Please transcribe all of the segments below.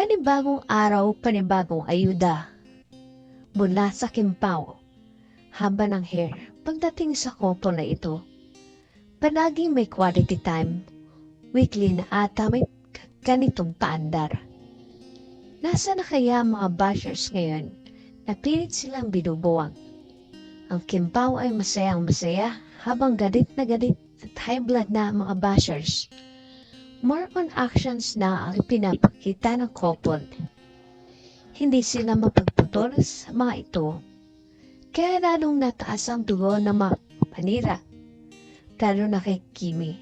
Panibagong araw, panibagong ayuda. Mula sa Kimpaw, haba ng hair, pagdating sa kopo na ito, palaging may quality time, weekly na ata may ganitong paandar. Nasa na kaya mga bashers ngayon na pilit silang binubuwang? Ang Kimpaw ay masayang masaya habang galit na galit at high blood na mga bashers. More on actions na ang pinapakita ng couple. Hindi sila mapagputol sa mga ito. Kaya lalong nataas ang dugo ng mga panira. Lalo na kay Kimi.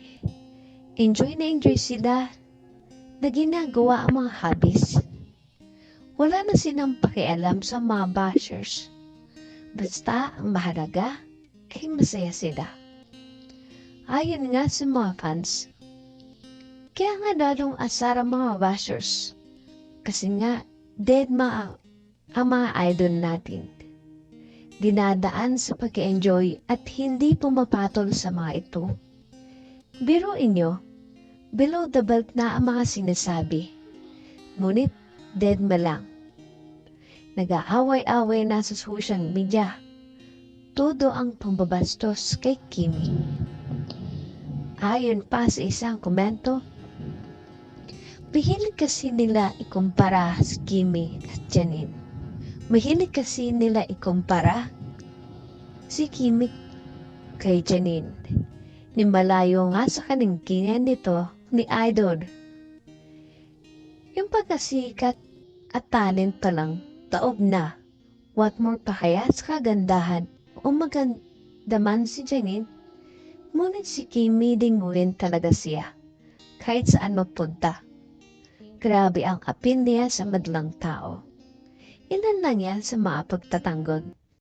Enjoy na enjoy sila na ginagawa ang mga hobbies. Wala na silang pakialam sa mga bashers. Basta ang mahalaga ay masaya sila. Ayon nga sa mga fans, kaya nga lalong asar ang mga bashers. Kasi nga, dead ma ang, mga idol natin. Dinadaan sa pag enjoy at hindi pumapatol sa mga ito. Biruin nyo, below the belt na ang mga sinasabi. Ngunit, dead ma lang. Nag-aaway-away na sa social media. Todo ang pambabastos kay Kimi. Ayon pa sa isang komento, Mahilig kasi nila ikumpara si Kimi at Janine. Mahilig kasi nila ikumpara si Kimi kay Janine. Ni malayo nga sa kaningkingan nito ni Idol. Yung pagkasikat at talent pa lang, taob na. What more pa kaya sa kagandahan o maganda man si Janine? Ngunit si Kimi dinguin talaga siya kahit saan mapunta. Grabe ang apin niya sa madlang tao. Ilan lang yan sa mga pagtatanggol.